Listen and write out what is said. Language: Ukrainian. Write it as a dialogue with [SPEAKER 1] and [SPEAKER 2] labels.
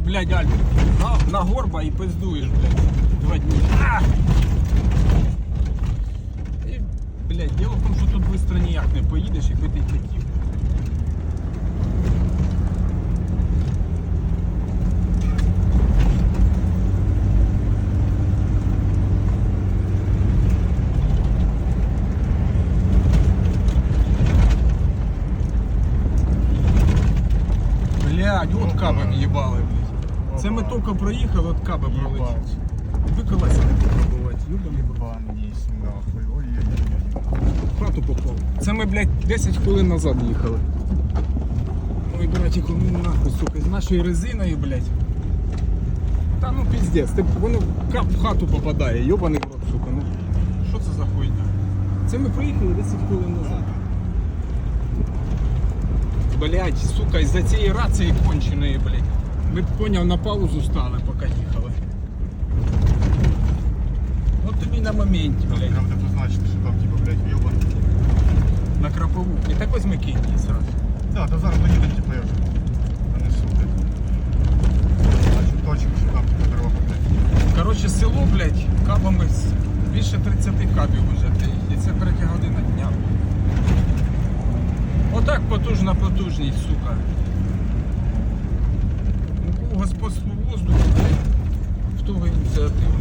[SPEAKER 1] блядь, Альб, на, на горба і пиздуєш, блядь, два дні. А! І, блядь, діло в тому, що тут швидко ніяк не поїдеш, якби ти хотів. Блядь, от кабом їбали, блядь. Це ми тільки проїхали, от каби пролетіли.
[SPEAKER 2] Ебать.
[SPEAKER 1] Ви колеса не попробувати, юбаний брат.
[SPEAKER 2] Нахуй. Ой-ой-ой.
[SPEAKER 1] Хату попав. Це ми, блядь, 10 хвилин назад їхали. Ой, братіку, ну нахуй, сука, з нашою резиною, блядь. Та ну піздець, ти, воно кап в хату попадає, йобаний рот, сука. Ну, що це за хуйня? Це ми приїхали 10 хвилин назад. Блядь, сука, із-за цієї рації конченої, блядь. Ми б поняв на паузу стали, поки їхали. От тобі на моменті, блядь.
[SPEAKER 2] Прям это значит, что там типа, блядь, ебан.
[SPEAKER 1] На крапову. І так ось ми кинь її сразу.
[SPEAKER 2] Да, да зараз доїдемо, типа, я вже нанесу, блядь. Бачу точку, що там типа дорога, блядь.
[SPEAKER 1] Коротше, село, блядь, кабами з- більше 30 кабів вже. І це третя година дня. Отак потужна потужність, сука господство воздуху в того ініціативу.